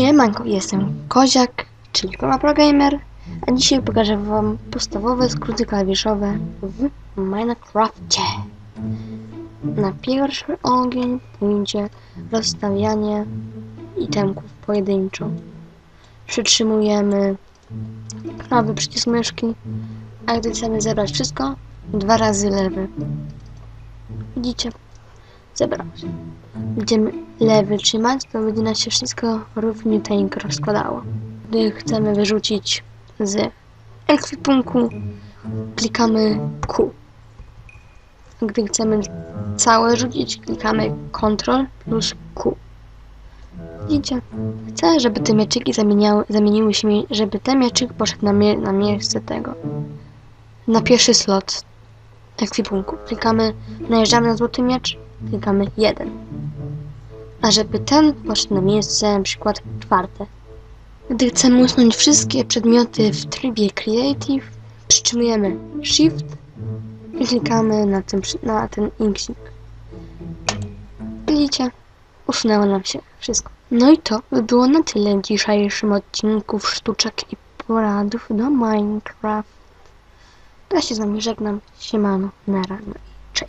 Siemanko, jestem Koziak, czyli Koma a dzisiaj pokażę wam podstawowe skróty klawiszowe w Minecrafcie. Na pierwszy ogień pójdzie rozstawianie itemków pojedynczo. Przytrzymujemy prawy przycisk myszki, a gdy chcemy zebrać wszystko, dwa razy lewy. Widzicie? Zebrał się. Będziemy lewy trzymać, to będzie nam się wszystko równiuteńko rozkładało. Gdy chcemy wyrzucić z ekwipunku, klikamy Q. Gdy chcemy całe rzucić, klikamy Ctrl plus Q. Widzicie? Chcę, żeby te mieczyki zamieniały, zamieniły się, żeby ten mieczyk poszedł na, mie na miejsce tego. Na pierwszy slot ekwipunku. Klikamy, najeżdżamy na złoty miecz, klikamy 1. A żeby ten poszedł na miejsce, na przykład czwarte. Gdy chcemy usunąć wszystkie przedmioty w trybie Creative, przytrzymujemy Shift i klikamy na ten, na ten. Widzicie? Usunęło nam się wszystko. No i to by było na tyle w dzisiejszym odcinku sztuczek i poradów do Minecraft. Ja się z wami żegnam. Siemano, nara. No